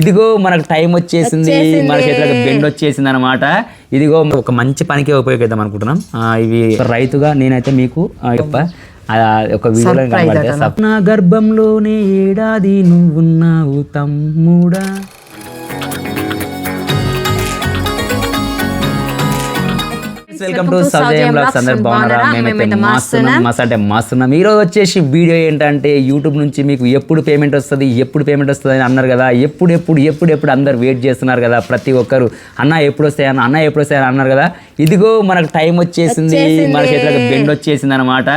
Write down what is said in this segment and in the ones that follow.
ఇదిగో మనకు టైం వచ్చేసింది మన చేతిలోకి బెండ్ వచ్చేసింది అనమాట ఇదిగో ఒక మంచి పనికి ఉపయోగిద్దాం అనుకుంటున్నాం. ఇవి రైతుగా నేనైతే మీకు ఒక వీడియోలో కనబడితే సప్న గర్భంలోనే ఏడాది నువ్వున్నావు తమ్ముడా. వెల్కమ్ టు సౌజయం బ్లాగ్స్ అందరు బాగున్నారా? మేమైతే మాస్తున్నాం మస్త్ అంటే మాస్తున్నాం ఈ రోజు వచ్చేసి వీడియో ఏంటంటే యూట్యూబ్ నుంచి మీకు ఎప్పుడు పేమెంట్ వస్తుంది ఎప్పుడు పేమెంట్ వస్తుంది అని అన్నారు కదా. ఎప్పుడు ఎప్పుడు ఎప్పుడు ఎప్పుడు అందరు వెయిట్ చేస్తున్నారు కదా ప్రతి ఒక్కరు. అన్న ఎప్పుడు వస్తాయని అన్న ఎప్పుడు వస్తాయని అన్నారు కదా. ఇదిగో మనకు టైం వచ్చేసింది. మన చేతిలోకి బెండ్ వచ్చేసింది అనమాట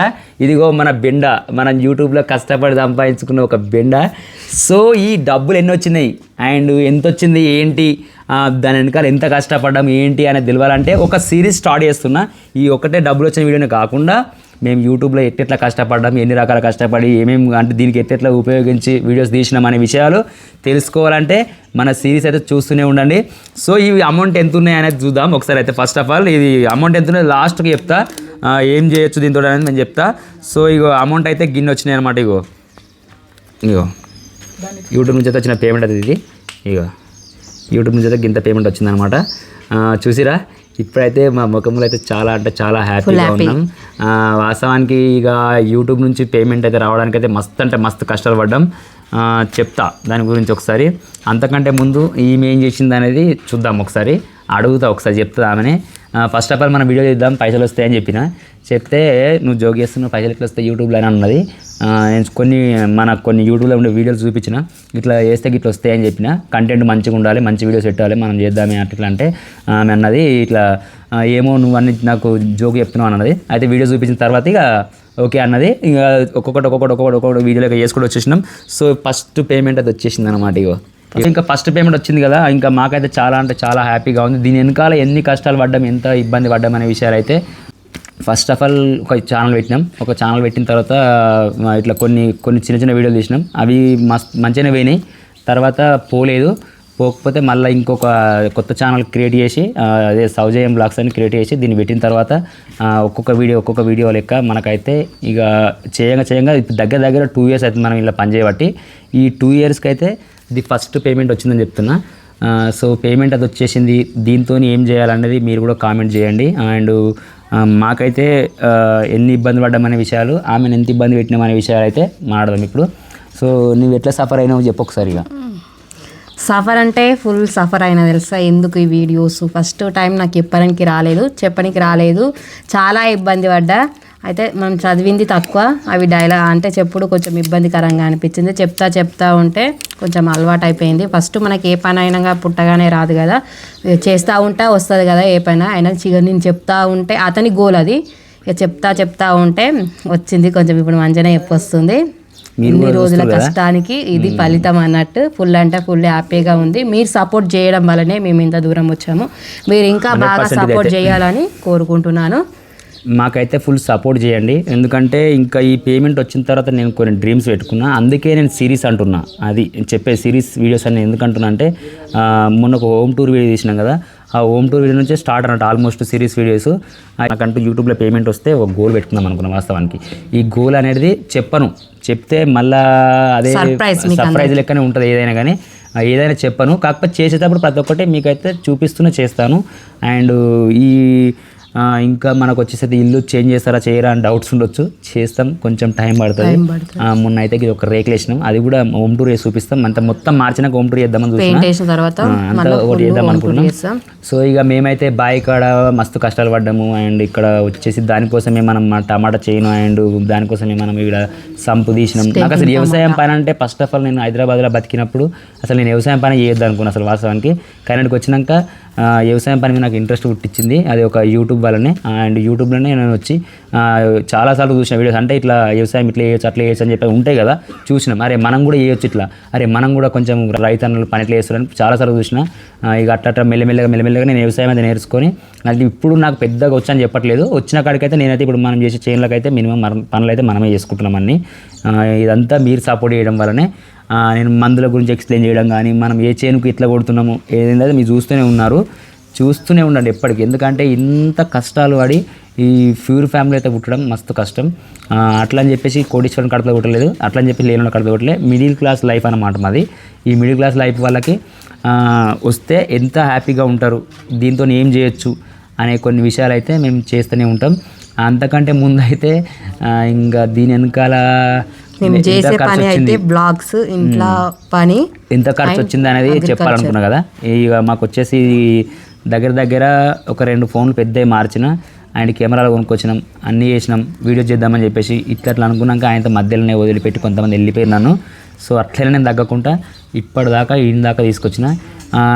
ఇదిగో మన బెండ. మనం యూట్యూబ్లో కష్టపడి సంపాదించుకున్న ఒక బెండ. సో ఈ డబ్బులు ఎన్ని వచ్చినాయి అండ్ ఎంత వచ్చింది ఏంటి? దాని వెనకాల ఎంత కష్టపడ్డాం ఏంటి అనేది తెలియాలంటే ఒక సిరీస్ స్టార్ట్ చేస్తున్నా. ఈ ఒకటే డబ్బులు వచ్చిన వీడియోనే కాకుండా మేము యూట్యూబ్లో ఎట్టెట్లా కష్టపడ్డాం ఎన్ని రకాల కష్టపడి ఏమేమి అంటే దీనికి ఎట్టెట్లా ఉపయోగించి వీడియోస్ తీసినాం అనే విషయాలు తెలుసుకోవాలంటే మన సిరీస్ అయితే చూస్తూనే ఉండండి. సో ఈ అమౌంట్ ఎంత ఉన్నాయి అనేది చూద్దాం. ఒకసారి అయితే ఫస్ట్ ఆఫ్ ఆల్ ఇది అమౌంట్ ఎంత ఉన్నది లాస్ట్కి చెప్తా. ఏం చేయొచ్చు దీంతో అనేది నేను చెప్తా. సో ఇగో అమౌంట్ అయితే గిన్నె వచ్చినాయి అనమాట ఇగో. ఇగో. యూట్యూబ్ నుంచి అయితే వచ్చిన పేమెంట్ అది ఇది. ఇగో. యూట్యూబ్ నుంచి అయితే గింత పేమెంట్ వచ్చిందనమాట. చూసిరా? ఇప్పుడైతే మా ముఖంలో అయితే చాలా అంటే చాలా హ్యాపీగా ఉన్నాం. వాస్తవానికి ఇక యూట్యూబ్ నుంచి పేమెంట్ అయితే రావడానికి అయితే మస్తు అంటే మస్తు కష్టాలు పడ్డాం చెప్తా దాని గురించి ఒకసారి. అంతకంటే ముందు ఈమె ఏం చేసింది అనేది చూద్దాం ఒకసారి. అడుగుతా ఒకసారి చెప్తా ఆమెనే. ఫస్ట్ ఆఫ్ ఆల్ మనం వీడియో చేద్దాం పైసలు వస్తాయని చెప్పిన. చెప్తే నువ్వు జోక్ చేస్తున్నావు పైసలు ఎట్లా వస్తాయి యూట్యూబ్లో అని అన్నది. నేను కొన్ని మన కొన్ని యూట్యూబ్లో ఉండే వీడియోలు చూపించిన. ఇట్లా చేస్తే ఇట్లా వస్తాయని చెప్పిన. కంటెంట్ మంచిగా ఉండాలి మంచి వీడియోస్ పెట్టాలి మనం చేద్దామే అట్లా అంటే ఆమె అన్నది. ఇట్లా ఏమో నువ్వు అన్ని నాకు జోక్ చెప్తున్నావు అన్నది. అయితే వీడియో చూపించిన తర్వాత ఇక ఓకే అన్నది. ఇక ఒక్కొక్కటి ఒక్కొక్కటి ఒక్కొక్కటి ఒక్కొక్కటి వీడియోలో చేసుకుంటూ వచ్చేసినాం. సో ఫస్ట్ పేమెంట్ అది వచ్చేసింది అనమాట ఇగో. ఇంకా ఫస్ట్ పేమెంట్ వచ్చింది కదా ఇంకా మాకైతే చాలా అంటే చాలా హ్యాపీగా ఉంది. దీని వెనకాల ఎన్ని కష్టాలు పడ్డాం ఎంత ఇబ్బంది పడ్డాం అనే విషయాలు అయితే ఫస్ట్ ఆఫ్ ఆల్ ఒక ఛానల్ పెట్టినాం. ఒక ఛానల్ పెట్టిన తర్వాత ఇట్లా కొన్ని కొన్ని చిన్న చిన్న వీడియోలు తీసినాం. అవి మస్త్ మంచిగానే పోయినాయి. తర్వాత పోలేదు. పోకపోతే మళ్ళీ ఇంకొక కొత్త ఛానల్ క్రియేట్ చేసి అదే సౌజయం బ్లాగ్స్ అని క్రియేట్ చేసి దీన్ని పెట్టిన తర్వాత ఒక్కొక్క వీడియో ఒక్కొక్క వీడియో లెక్క మనకైతే ఇక చేయంగా చేయంగా దగ్గర దగ్గర టూ ఇయర్స్ అయితే మనం ఇలా పనిచేయబట్టి. ఈ టూ ఇయర్స్కి అయితే ఇది ఫస్ట్ పేమెంట్ వచ్చిందని చెప్తున్నా. సో పేమెంట్ అది వచ్చేసింది. దీంతో ఏం చేయాలనేది మీరు కూడా కామెంట్ చేయండి. అండ్ మాకైతే ఎన్ని ఇబ్బంది పడ్డామనే విషయాలు ఆమెను ఎంత ఇబ్బంది పెట్టినామనే విషయాలు అయితే మాట్లాడదాం ఇప్పుడు. సో నువ్వు ఎట్లా సఫర్ అయినావు చెప్పు ఒకసారి ఇక. సఫర్ అంటే ఫుల్ సఫర్ అయినా తెలుసా? ఎందుకు ఈ వీడియోస్ ఫస్ట్ టైం నాకు చెప్పడానికి రాలేదు చెప్పడానికి రాలేదు. చాలా ఇబ్బంది పడ్డా. అయితే మనం చదివింది తక్కువ. అవి డైలాగ్ అంటే చెప్పుడు కొంచెం ఇబ్బందికరంగా అనిపించింది. చెప్తా చెప్తా ఉంటే కొంచెం అలవాటు అయిపోయింది ఫస్ట్ మనకి ఏ పని అయినా పుట్టగానే రాదు కదా. చేస్తూ ఉంటే వస్తుంది కదా ఏ పని. అయినా నేను చెప్తా ఉంటే అతని గోల్ అది. ఇక చెప్తా చెప్తా ఉంటే వచ్చింది. కొంచెం ఇప్పుడు మంచిగానే చెప్పు వస్తుంది ఇన్ని రోజుల కష్టానికి ఇది ఫలితం అన్నట్టు. ఫుల్ అంటే ఫుల్ హ్యాపీగా ఉంది. మీరు సపోర్ట్ చేయడం వల్లనే మేము ఇంత దూరం వచ్చాము. మీరు ఇంకా బాగా సపోర్ట్ చేయాలని కోరుకుంటున్నాను. మాకైతే ఫుల్ సపోర్ట్ చేయండి. ఎందుకంటే ఇంకా ఈ పేమెంట్ వచ్చిన తర్వాత నేను కొన్ని డ్రీమ్స్ పెట్టుకున్నా. అందుకే నేను సిరీస్ అంటున్నా. అది చెప్పే సిరీస్ వీడియోస్ అని ఎందుకు అంటున్నా అంటే మొన్న ఒక హోమ్ టూర్ వీడియో తీసినాం కదా. ఆ హోమ్ టూర్ వీడియో నుంచే స్టార్ట్ అన్నట్టు ఆల్మోస్ట్ సిరీస్ వీడియోస్ నాకంటూ యూట్యూబ్లో పేమెంట్ వస్తే ఒక గోల్ పెట్టుకుందాం అనుకున్నాం వాస్తవానికి. ఈ గోల్ అనేది చెప్పను. చెప్తే మళ్ళా అదే సర్ప్రైజ్ లెక్కనే ఉంటుంది ఏదైనా కానీ. ఏదైనా చెప్పను. కాకపోతే చేసేటప్పుడు ప్రతి ఒక్కటి మీకైతే చూపిస్తూనే చేస్తాను. అండ్ ఈ ఇంకా మనకు వచ్చేసరికి ఇల్లు చేంజ్ చేస్తారా చేయరా అని డౌట్స్ ఉండొచ్చు. చేస్తాం కొంచెం టైం పడుతుంది. మొన్న అయితే ఇది ఒక రేకులు వేసినాం. అది కూడా హోమ్ టూర్ వేసి చూపిస్తాం. అంత మొత్తం మార్చినాక హోమ్ టూర్ చేద్దామని చూసినా. తర్వాత ఒకటి చేద్దాం అనుకున్నాం సో ఇక మేమైతే బావి కాడ మస్తు కష్టాలు పడ్డాము. అండ్ ఇక్కడ వచ్చేసి దానికోసమే మనం టమాటా చేయను అండ్ దానికోసమే మనం ఇక్కడ సంపు తీసినాం. నాకు అసలు వ్యవసాయం పని అంటే ఫస్ట్ ఆఫ్ ఆల్ నేను హైదరాబాద్లో బతికినప్పుడు అసలు నేను వ్యవసాయం పని చేయొద్దు అనుకున్నాను అసలు వాస్తవానికి. ఇక్కడికి వచ్చినాక వ్యవసాయం పని మీద నాకు ఇంట్రెస్ట్ పుట్టించింది. అది ఒక యూట్యూబ్ వల్లనే. అండ్ యూట్యూబ్లోనే నేను వచ్చి చాలాసార్లు చూసిన వీడియోస్ అంటే ఇట్లా వ్యవసాయం ఇట్లా చేయొచ్చు అట్లా చేయొచ్చు అని చెప్పి ఉంటాయి కదా చూసిన. అరే మనం కూడా చేయొచ్చు ఇట్లా. అరే మనం కూడా కొంచెం రైతన్నలు పని ఎట్లా చేస్తారని చాలాసార్లు చూసిన. ఇక అట్లా అట్లా మెల్లమెల్లగా మెల్లమెల్లగా నేను వ్యవసాయం అయితే నేర్చుకొని అది ఇప్పుడు నాకు పెద్దగా వచ్చని చెప్పట్లేదు. వచ్చిన కాడికైతే నేనైతే ఇప్పుడు మనం చేసే చేనులకు అయితే మినిమం మన పనులు అయితే మనమే చేసుకుంటున్నాం అన్ని. ఇదంతా మీరు సపోర్ట్ చేయడం వల్లనే. నేను మందుల గురించి ఎక్స్ప్లెయిన్ చేయడం కానీ మనం ఏ చేనుకు ఇట్లా కొడుతున్నాము ఏదైనా మీరు చూస్తూనే ఉన్నారు. చూస్తూనే ఉండండి ఎప్పటికీ. ఎందుకంటే ఇంత కష్టాలు పడి ఈ ఫ్యూర్ ఫ్యామిలీ అయితే పుట్టడం మస్తు కష్టం. అట్లా అని చెప్పేసి కోటీశ్వరం కడపలో కొట్టలేదు అట్లా అని చెప్పి లేని కడపలో కొట్టలేదు మిడిల్ క్లాస్ లైఫ్ అన్నమాట మాది. ఈ మిడిల్ క్లాస్ లైఫ్ వాళ్ళకి వస్తే ఎంత హ్యాపీగా ఉంటారు దీంతో ఏం చేయొచ్చు అనే కొన్ని విషయాలు అయితే మేము చేస్తూనే ఉంటాం. అంతకంటే ముందు అయితే ఇంకా దీని వెనకాల మేము చేసే పని? అయితే బ్లాగ్స్ ఇంట్లో పని ఎంత ఖర్చు వచ్చింది అనేది చెప్పాలనుకున్నా కదా. ఇక మాకు వచ్చేసి దగ్గర దగ్గర ఒక రెండు ఫోన్లు పెద్దవి మార్చిన ఆయన కెమెరాలు కొనుక్కొచ్చినాం అన్నీ చేసినాం వీడియో చేద్దామని చెప్పేసి ఇట్లా అట్లా అనుకున్నాక ఆయనతో మధ్యలోనే వదిలిపెట్టి కొంతమంది వెళ్ళిపోయారు నన్ను. సో అట్లనే నేను తగ్గకుండా ఇప్పటిదాకా ఈయన దాకా తీసుకొచ్చిన.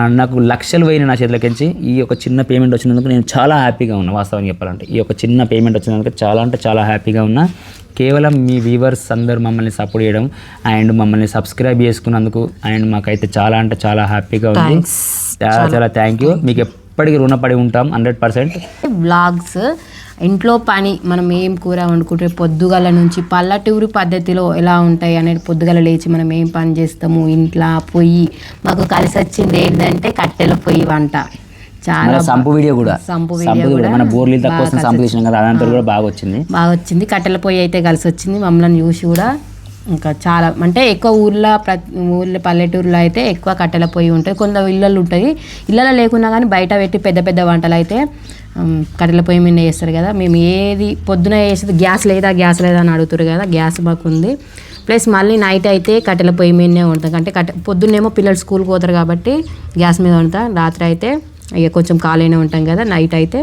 నాకు లక్షలు పోయిన నా చేతిలోకించి ఈ ఒక చిన్న పేమెంట్ వచ్చినందుకు నేను చాలా హ్యాపీగా ఉన్నా వాస్తవానికి చెప్పాలంటే. ఈ ఒక చిన్న పేమెంట్ వచ్చినందుకు చాలా అంటే చాలా హ్యాపీగా ఉన్నా. కేవలం మీ వ్యూవర్స్ అందరూ మమ్మల్ని సపోర్ట్ చేయడం అండ్ మమ్మల్ని సబ్స్క్రైబ్ చేసుకున్నందుకు అండ్ మాకైతే చాలా అంటే చాలా హ్యాపీగా ఉంది. చాలా చాలా థ్యాంక్ యూ మీకు ఎప్పటికీ రుణపడి ఉంటాం హండ్రెడ్ పర్సెంట్ బ్లాగ్స్ ఇంట్లో పని మనం ఏం కూర వండుకుంటే పొద్దుగల నుంచి పల్లెటూరు పద్ధతిలో ఎలా ఉంటాయి అనేది పొద్దుగల లేచి మనం ఏం పని చేస్తాము? ఇంట్లో పొయ్యి మాకు కలిసి వచ్చింది ఏంటంటే కట్టెల పొయ్యి వంట. చాలా సంపు వీడియో కూడా. సంపు సంపు కూడా. మన బోర్లు తక్కువ వస్తుంది సంపు తీసినాం కదా అదంతా కూడా బాగా వచ్చింది. బాగా వచ్చింది. కట్టెల పొయ్యి అయితే కలిసి వచ్చింది. మమ్మల్ని చూసి కూడా ఇంకా చాలా అంటే ఎక్కువ ఊర్లో ప్రతి ఊర్లో పల్లెటూరులో అయితే ఎక్కువ కట్టెల పొయ్యి ఉంటుంది. కొంత ఇళ్ళలు ఉంటాయి ఇళ్ళలో లేకున్నా కానీ బయట పెట్టి పెద్ద పెద్ద వంటలు అయితే కట్టెల పొయ్యి మీద చేస్తారు కదా. మేము ఏది పొద్దున చేసేది గ్యాస్ లేదా గ్యాస్ లేదా అని అడుగుతారు కదా. గ్యాస్ మాకు ఉంది ప్లస్ మళ్ళీ నైట్ అయితే కట్టెల పొయ్యి మీదనే వండుతాం. అంటే కట్టె పొద్దున్నేమో పిల్లలు స్కూల్కి పోతారు కాబట్టి గ్యాస్ మీద వండుతాం. రాత్రి అయితే ఇక కొంచెం ఖాళీనే ఉంటాం కదా. నైట్ అయితే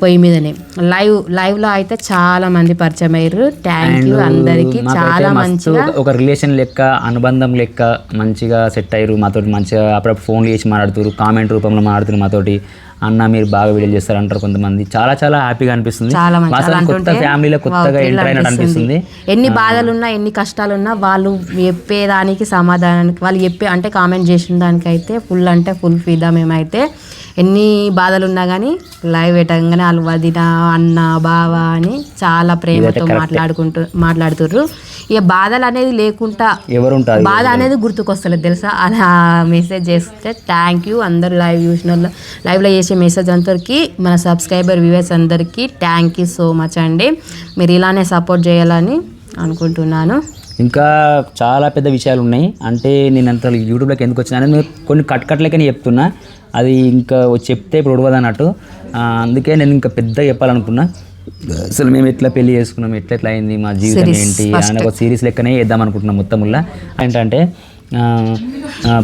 పొయ్యి మీదనే. లైవ్ లైవ్లో అయితే చాలా మంది పరిచయం అయ్యారు. థ్యాంక్ యూ అందరికి. చాలా మంచిగా. ఒక రిలేషన్ లెక్క అనుబంధం లెక్క మంచిగా సెట్ అయ్యారు మాతోటి. మంచిగా అప్పుడప్పుడు ఫోన్లు చేసి మాట్లాడుతారు కామెంట్ రూపంలో మాట్లాడుతున్నారు మాతోటి. అన్న మీరు బాగా వీడియోలు చేస్తారు అంటారు కొంతమంది. చాలా చాలా హ్యాపీగా అనిపిస్తుంది. మంచి కొత్త ఫ్యామిలీలో కొత్తగా ఎంటర్ అయినట్టు అనిపిస్తుంది. ఎన్ని బాధలున్నా ఎన్ని కష్టాలున్నా వాళ్ళు చెప్పేదానికి సమాధానానికి వాళ్ళు చెప్పే అంటే కామెంట్ చేసిన దానికైతే ఫుల్ అంటే ఫుల్ ఫీదా మేమైతే ఎన్ని బాధలు ఉన్నా కానీ లైవ్ పెట్టగానే వాళ్ళు వదిన అన్న బావ అని చాలా ప్రేమతో మాట్లాడుకుంటూ మాట్లాడుతుర్రు. ఇక బాధలు అనేది లేకుండా బాధ అనేది గుర్తుకొస్తలేదు తెలుసా? అలా మెసేజ్ చేస్తే థ్యాంక్ యూ అందరు లైవ్ చూసిన వాళ్ళు లైవ్లో చేసే మెసేజ్ అందరికీ మన సబ్స్క్రైబర్ వ్యూవర్స్ అందరికీ థ్యాంక్ యూ సో మచ్ అండి. మీరు ఇలానే సపోర్ట్ చేయాలని అనుకుంటున్నాను. ఇంకా చాలా పెద్ద విషయాలు ఉన్నాయి అంటే నేను అంత యూట్యూబ్లోకి ఎందుకు వచ్చినా నేను కొన్ని కట్ కట్లకని చెప్తున్నా. అది ఇంకా చెప్తే ఇప్పుడు ఉడవదు అన్నట్టు. అందుకే నేను ఇంకా పెద్ద చెప్పాలనుకున్నా. అసలు మేము ఎట్లా పెళ్ళి చేసుకున్నాం ఎట్లా ఎట్లా అయింది మా జీవితం ఏంటి అని ఒక సిరీస్ లెక్కనే వేద్దాం అనుకుంటున్నాం మొత్తంలో ఏంటంటే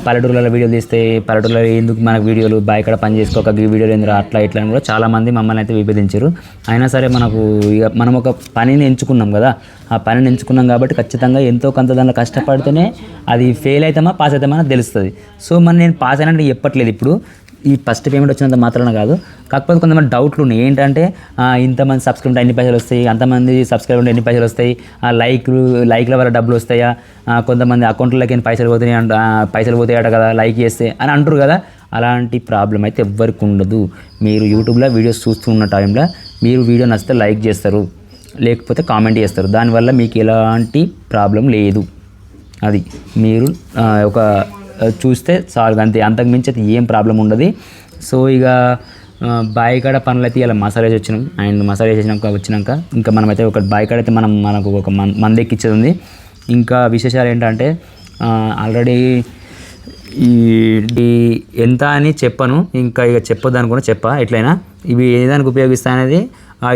పల్లెటూరులలో వీడియోలు తీస్తే పల్లెటూరులో ఎందుకు మనకు వీడియోలు బాయ్ ఇక్కడ పని చేసుకోక ఈ వీడియోలు ఎందుకు అట్లా ఇట్లా అని కూడా చాలామంది మమ్మల్ని అయితే విభజించారు అయినా సరే మనకు ఇక మనం ఒక పనిని ఎంచుకున్నాం కదా ఆ పనిని ఎంచుకున్నాం కాబట్టి ఖచ్చితంగా ఎంతో కొంత దానిలో కష్టపడితేనే అది ఫెయిల్ అవుతామా పాస్ అవుతామా అని తెలుస్తుంది. సో మరి నేను పాస్ అయినా చెప్పట్లేదు ఇప్పుడు. ఈ ఫస్ట్ పేమెంట్ వచ్చినంత మాత్రాన కాదు. కాకపోతే కొంతమంది డౌట్లు ఉన్నాయి. ఏంటంటే ఇంతమంది సబ్స్క్రైబ్ ఎన్ని పైసలు వస్తాయి? అంతమంది సబ్స్క్రైబ్ ఎన్ని పైసలు వస్తాయి? ఆ లైక్లు లైక్ల వల్ల డబ్బులు వస్తాయా? కొంతమంది అకౌంట్లోకి ఎన్ని పైసలు పోతాయి అంట పైసలు పోతాయట కదా లైక్ చేస్తే అని అంటారు కదా. అలాంటి ప్రాబ్లం అయితే ఎవ్వరికి ఉండదు. మీరు యూట్యూబ్లో వీడియోస్ చూస్తున్న టైంలో మీరు వీడియో నచ్చితే లైక్ చేస్తారు. లేకపోతే కామెంట్ చేస్తారు. దానివల్ల మీకు ఎలాంటి ప్రాబ్లం లేదు. అది మీరు ఒక చూస్తే చాలు అంతే అంతకు మించి అయితే ఏం ప్రాబ్లం ఉండదు. సో ఇక బావి కాడ పనులు అయితే ఇలా మసాలా వేసి వచ్చినాం. అండ్ మసాలా వచ్చినాక వచ్చినాక ఇంకా మనమైతే ఒక బావి కాడ అయితే మనం మనకు ఒక మన్ మంది ఎక్కిచ్చేది ఉంది. ఇంకా విశేషాలు ఏంటంటే ఆల్రెడీ ఈ ఎంత అని చెప్పను. ఇంకా ఇక చెప్పొద్దు అనుకున్నా చెప్పా ఎట్లయినా. ఇవి ఏ దానికి ఉపయోగిస్తా అనేది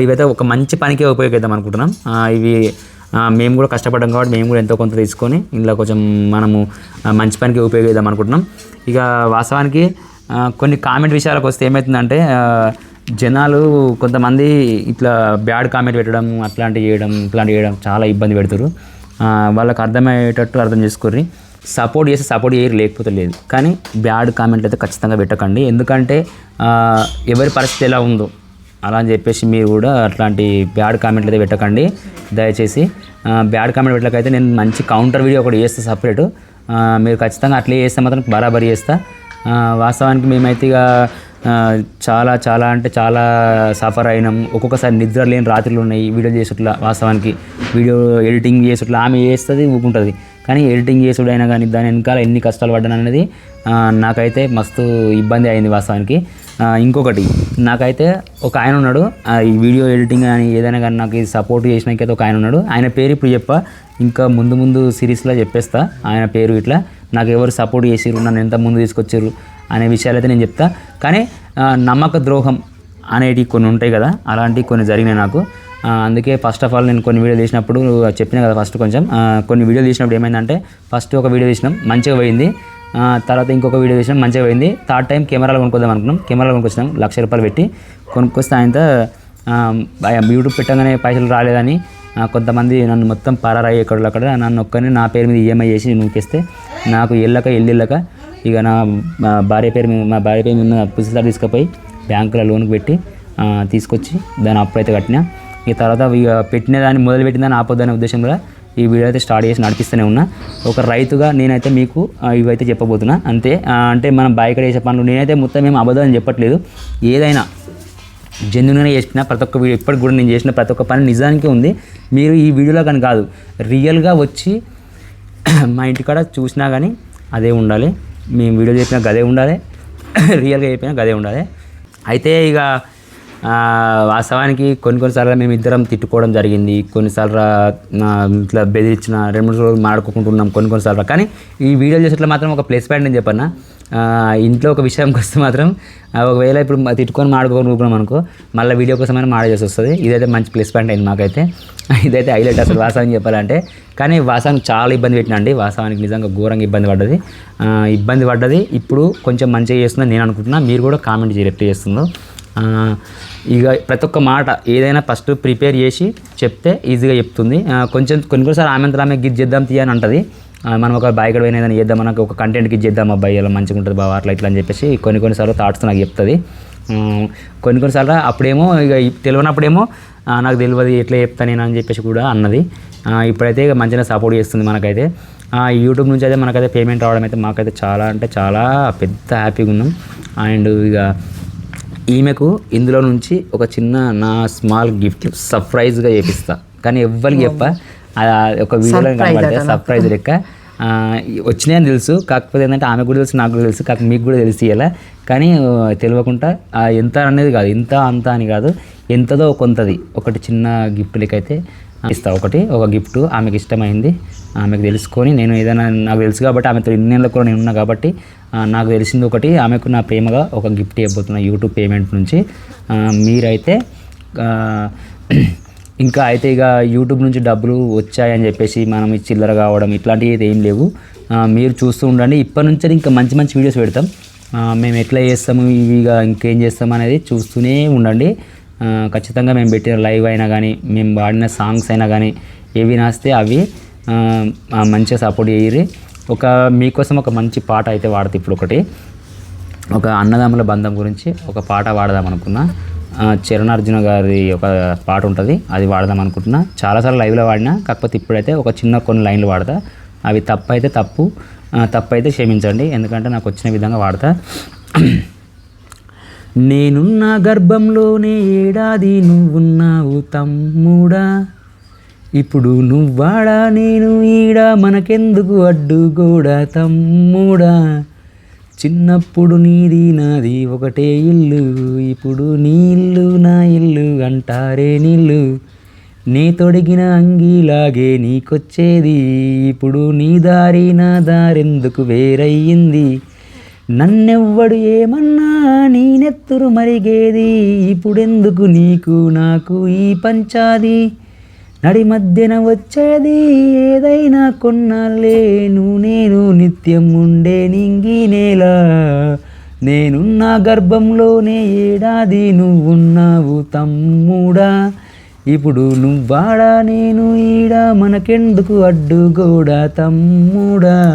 ఇవైతే ఒక మంచి పనికే ఉపయోగిద్దాం అనుకుంటున్నాం. ఇవి మేము కూడా కష్టపడ్డాం కాబట్టి మేము కూడా ఎంతో కొంత తీసుకొని ఇందులో కొంచెం మనము మంచి పనికి ఉపయోగిద్దాం అనుకుంటున్నాం. ఇక వాస్తవానికి కొన్ని కామెంట్ విషయాలకు వస్తే ఏమవుతుందంటే జనాలు కొంతమంది ఇట్లా బ్యాడ్ కామెంట్ పెట్టడం అట్లాంటివి చేయడం ఇట్లాంటివి చేయడం చాలా ఇబ్బంది పెడతారు వాళ్ళకి అర్థమయ్యేటట్టు అర్థం చేసుకోర్రి. సపోర్ట్ చేస్తే సపోర్ట్ చేయరు లేకపోతే లేదు. కానీ బ్యాడ్ కామెంట్లు అయితే ఖచ్చితంగా పెట్టకండి. ఎందుకంటే ఎవరి పరిస్థితి ఎలా ఉందో అలా అని చెప్పేసి మీరు కూడా అట్లాంటి బ్యాడ్ కామెంట్లు అయితే పెట్టకండి. దయచేసి బ్యాడ్ కామెంట్ పెట్టకైతే నేను మంచి కౌంటర్ వీడియో ఒకటి చేస్తా సపరేట్. మీరు ఖచ్చితంగా అట్లే చేస్తే మాత్రం బరాబరి చేస్తా. వాస్తవానికి మేమైతే ఇక చాలా చాలా అంటే చాలా సఫర్ అయినాం. ఒక్కొక్కసారి నిద్ర లేని రాత్రులు ఉన్నాయి వీడియో చేసుట్లా వాస్తవానికి. వీడియో ఎడిటింగ్ చేసుట్లా ఆమె చేస్తుంది ఊకుంటుంది కానీ ఎడిటింగ్ చేసుడు అయినా కానీ దాని వెనకాల ఎన్ని కష్టాలు పడ్డాను అనేది నాకైతే మస్తు ఇబ్బంది అయింది వాస్తవానికి. ఇంకొకటి నాకైతే ఒక ఆయన ఉన్నాడు ఈ వీడియో ఎడిటింగ్ కానీ ఏదైనా కానీ నాకు సపోర్ట్ చేసినాకైతే ఒక ఆయన ఉన్నాడు. ఆయన పేరు ఇప్పుడు చెప్ప ఇంకా ముందు ముందు సిరీస్లో చెప్పేస్తా ఆయన పేరు ఇట్లా. నాకు ఎవరు సపోర్ట్ చేసిర్రు నన్ను ఎంత ముందు తీసుకొచ్చారు అనే విషయాలు అయితే నేను చెప్తా. కానీ నమ్మక ద్రోహం అనేటివి కొన్ని ఉంటాయి కదా అలాంటివి కొన్ని జరిగినాయి నాకు. అందుకే ఫస్ట్ ఆఫ్ ఆల్ నేను కొన్ని వీడియో తీసినప్పుడు చెప్పిన కదా ఫస్ట్ కొంచెం. కొన్ని వీడియో తీసినప్పుడు ఏమైందంటే ఫస్ట్ ఒక వీడియో తీసినాం మంచిగా పోయింది. తర్వాత ఇంకొక వీడియో తీసినాం మంచిగా పోయింది. థర్డ్ టైం కెమెరాలు కొనుక్కోదాం అనుకున్నాం కెమెరాలు కొనుక్కొచ్చినాం లక్ష రూపాయలు పెట్టి. కొనుక్కొస్తే ఆయనతో యూట్యూబ్ పెట్టగానే పైసలు రాలేదని కొంతమంది నన్ను మొత్తం పరారాయి ఎక్కడ అక్కడ. నన్ను ఒక్కనే నా పేరు మీద ఈఎంఐ చేసి నూకేస్తే నాకు ఎల్లక ఎల్లిల్లక ఇక నా భార్య పేరు మీద మా భార్య పేరు మీద ఉన్న పుస్తకాలు తీసుకుపోయి బ్యాంకులో లోన్కి పెట్టి తీసుకొచ్చి దాని అప్పు అయితే కట్టినా. ఈ తర్వాత ఇక పెట్టిన దాన్ని మొదలు పెట్టిన ఆపొద్దనే ఉద్దేశం కూడా ఈ వీడియో అయితే స్టార్ట్ చేసి నడిపిస్తూనే ఉన్నా. ఒక రైతుగా నేనైతే మీకు ఇవైతే చెప్పబోతున్నా. అంతే అంటే మనం బాయికడ చేసే పనులు నేనైతే మొత్తం మేము అబద్ధం అని చెప్పట్లేదు. ఏదైనా జెన్యున్గానే చేసిన ప్రతి ఒక్క వీడియో ఇప్పటికి కూడా నేను చేసిన ప్రతి ఒక్క పని నిజానికి ఉంది. మీరు ఈ వీడియోలో కానీ కాదు రియల్గా వచ్చి మా ఇంటికాడ చూసినా కానీ అదే ఉండాలి. మేము వీడియో చెప్పినా గదే ఉండాలి రియల్గా చెప్పినా గదే ఉండాలి. అయితే ఇక వాస్తవానికి కొన్ని కొన్నిసార్లు మేము ఇద్దరం తిట్టుకోవడం జరిగింది. కొన్నిసార్లు ఇట్లా బెదిరించిన రెండు మూడు రోజులు మాడుకుంటున్నాం కొన్ని కొన్నిసార్లు కానీ ఈ వీడియో చేసేట్లో మాత్రం ఒక ప్లేస్ పాయింట్ నేను చెప్పన్నా. ఇంట్లో ఒక విషయంకి వస్తే మాత్రం ఒకవేళ ఇప్పుడు తిట్టుకొని మాడుకొని ఊపినాం అనుకో మళ్ళీ వీడియో కోసమైనా మాడేసి వస్తుంది. ఇదైతే మంచి ప్లస్ పాయింట్ అయింది మాకైతే. ఇదైతే హైలైట్ అసలు వాసవాన్ని చెప్పాలంటే. కానీ వాసానికి చాలా ఇబ్బంది పెట్టినండి వాసవానికి నిజంగా ఘోరంగా ఇబ్బంది పడ్డది. ఇబ్బంది పడ్డది. ఇప్పుడు కొంచెం మంచిగా చేస్తుందని నేను అనుకుంటున్నా. మీరు కూడా కామెంట్ చేయరు చేస్తుందో. ఇక ప్రతి ఒక్క మాట ఏదైనా ఫస్ట్ ప్రిపేర్ చేసి చెప్తే ఈజీగా చెప్తుంది. కొంచెం కొన్ని కొన్నిసార్లు ఆమెంతలు ఆమె గిట్ చేద్దాం తీయని అంటుంది. మనం ఒక బాయ్ పోయిన ఏదైనా చేద్దాం మనకు ఒక కంటెంట్కి చేద్దాం అబ్బాయి ఇలా మంచిగా ఉంటుంది బాబా అట్లా ఇట్లా అని చెప్పేసి కొన్ని కొన్నిసార్లు థాట్స్ నాకు చెప్తుంది. కొన్ని కొన్నిసార్లు అప్పుడేమో ఇక తెలియనప్పుడేమో నాకు తెలియదు ఎట్లా చెప్తా నేను అని చెప్పేసి కూడా అన్నది. ఇప్పుడైతే ఇక మంచిగా సపోర్ట్ చేస్తుంది మనకైతే. యూట్యూబ్ నుంచి అయితే మనకైతే పేమెంట్ రావడం అయితే మాకైతే చాలా అంటే చాలా పెద్ద హ్యాపీగా ఉన్నాం. అండ్ ఇక ఈమెకు ఇందులో నుంచి ఒక చిన్న నా స్మాల్ గిఫ్ట్ సర్ప్రైజ్గా చేపిస్తా. కానీ ఎవ్వరికి చెప్ప. ఒక వీడియోలో కనబడితే సర్ప్రైజ్ లెక్క. వచ్చినాయని తెలుసు. కాకపోతే ఏంటంటే ఆమె కూడా తెలుసు నాకు కూడా తెలుసు కాకపోతే మీకు కూడా తెలుసు ఇలా కానీ తెలియకుండా ఎంత అనేది కాదు ఇంత అంత అని కాదు ఎంతదో కొంతది. ఒకటి చిన్న గిఫ్ట్ లెక్కైతే ఇస్తా. ఒకటి ఒక గిఫ్ట్ ఆమెకి ఇష్టమైంది ఆమెకు తెలుసుకొని నేను ఏదైనా నాకు తెలుసు కాబట్టి ఆమెతో ఇన్ని నెలలు కూడా నేను ఉన్నా కాబట్టి నాకు తెలిసింది ఒకటి ఆమెకు నా ప్రేమగా ఒక గిఫ్ట్ ఇవ్వబోతున్నా యూట్యూబ్ పేమెంట్ నుంచి. మీరైతే ఇంకా అయితే ఇక యూట్యూబ్ నుంచి డబ్బులు వచ్చాయని చెప్పేసి మనం చిల్లర కావడం ఇట్లాంటివి అయితే ఏం లేవు. మీరు చూస్తూ ఉండండి. ఇప్పటి నుంచి ఇంకా మంచి మంచి వీడియోస్ పెడతాం. మేము ఎట్లా చేస్తాము ఇవి ఇక ఇంకేం చేస్తాం అనేది చూస్తూనే ఉండండి. ఖచ్చితంగా మేము పెట్టిన లైవ్ అయినా కానీ మేము పాడిన సాంగ్స్ అయినా కానీ ఏవి నాస్తే అవి మంచిగా సపోర్ట్ చేయరు ఒక మీకోసం ఒక మంచి పాట అయితే వాడతా ఇప్పుడు ఒకటి. ఒక అన్నదమ్ముల బంధం గురించి ఒక పాట వాడదాం అనుకున్నా. చరణార్జున గారి ఒక పాట ఉంటుంది అది వాడదాం అనుకుంటున్నా. చాలాసార్లు లైవ్లో వాడినా కాకపోతే ఇప్పుడైతే ఒక చిన్న కొన్ని లైన్లు వాడతా. అవి తప్పు అయితే తప్పు తప్పు అయితే క్షమించండి ఎందుకంటే నాకు వచ్చిన విధంగా వాడతా. నేనున్న గర్భంలోనే ఏడాది నువ్వున్నావు తమ్ముడా. ఇప్పుడు నువ్వాడా నేను ఈడా మనకెందుకు అడ్డుగోడా తమ్ముడా. చిన్నప్పుడు నీది నాది ఒకటే ఇల్లు ఇప్పుడు నీ ఇల్లు నా ఇల్లు అంటారే నీళ్ళు నీ తొడిగిన అంగీలాగే నీకొచ్చేది ఇప్పుడు నీ దారి నా దారెందుకు వేరయ్యింది? నన్నెవ్వడు ఏమన్నా నీ నెత్తురు మరిగేది ఇప్పుడెందుకు నీకు నాకు ఈ పంచాది? నడి మధ్యన వచ్చేది ఏదైనా కొన్నాళ్ళేను నేను నిత్యం ఉండే నింగి నేల. నేనున్న గర్భంలోనే ఏడాది నువ్వున్నావు తమ్ముడా. ఇప్పుడు నువ్వాడా? నేను ఈడ మనకెందుకు అడ్డుగోడా తమ్ముడా?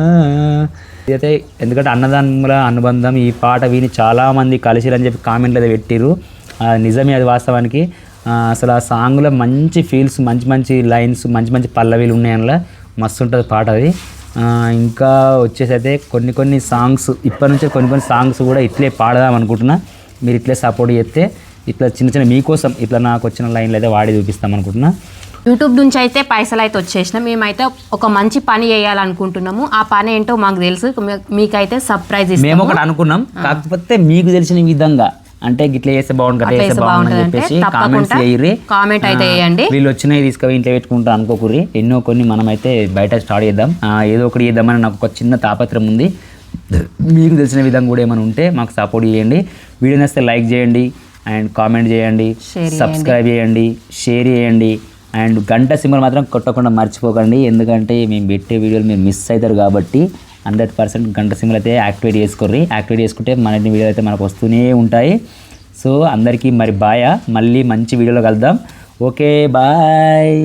అయితే ఎందుకంటే అన్నదమ్ముల అనుబంధం ఈ పాట విని చాలామంది కలిసిరని చెప్పి కామెంట్లు అయితే పెట్టిర్రు. ఆ, నిజమే అది వాస్తవానికి. అసలు ఆ సాంగ్లో మంచి ఫీల్స్ మంచి మంచి లైన్స్ మంచి మంచి పల్లవీలు ఉన్నాయి అందులో మస్తు ఉంటుంది పాట అది. ఇంకా వచ్చేసి అయితే కొన్ని కొన్ని సాంగ్స్ ఇప్పటి నుంచే కొన్ని కొన్ని సాంగ్స్ కూడా ఇట్లే పాడదాం అనుకుంటున్నా. మీరు ఇట్లే సపోర్ట్ చేస్తే ఇట్లా చిన్న చిన్న మీకోసం ఇట్లా నాకు వచ్చిన లైన్లు అయితే వాడి చూపిస్తాం అనుకుంటున్నా. యూట్యూబ్ నుంచి అయితే పైసలు అయితే వచ్చేసిన మేమైతే ఒక మంచి పని చేయాలనుకుంటున్నాము. ఆ పని ఏంటో మాకు తెలుసు. మీకైతే సర్ప్రైజ్ మేము ఒకటి అనుకున్నాం. కాకపోతే మీకు తెలిసిన విధంగా అంటే గిట్ల చేస్తే బాగుంటుంది చేస్తే బాగుంటుంది చెప్పేసి కామెంట్స్ చేయర్రి. comment అయితే వేయండి. వీళ్ళు వచ్చినవి తీసుకొని ఇంట్లో పెట్టుకుంటా అనుకోకుర్రి. ఎన్నో కొన్ని మనం అయితే బయట స్టార్ట్ చేద్దాం. ఏదో ఒకటి చేద్దామని నాకు ఒక చిన్న తాపత్రం ఉంది. మీకు తెలిసిన విధంగా కూడా ఏమైనా ఉంటే మాకు సపోర్ట్ చేయండి. వీడియో నచ్చితే లైక్ చేయండి అండ్ కామెంట్ చేయండి. సబ్స్క్రైబ్ చేయండి. షేర్ చేయండి. అండ్ గంట సింబల్ మాత్రం కొట్టకుండా మర్చిపోకండి. ఎందుకంటే మేము పెట్టే వీడియోలు మీరు మిస్ అవుతారు కాబట్టి హండ్రెడ్ పర్సెంట్ గంట సింబల్ అయితే యాక్టివేట్ చేసుకోర్రి. యాక్టివేట్ చేసుకుంటే మన వీడియోలు అయితే మనకు వస్తూనే ఉంటాయి. సో అందరికీ మరి బాయ్. మళ్ళీ మంచి వీడియోలో కలుద్దాం. Okay bye.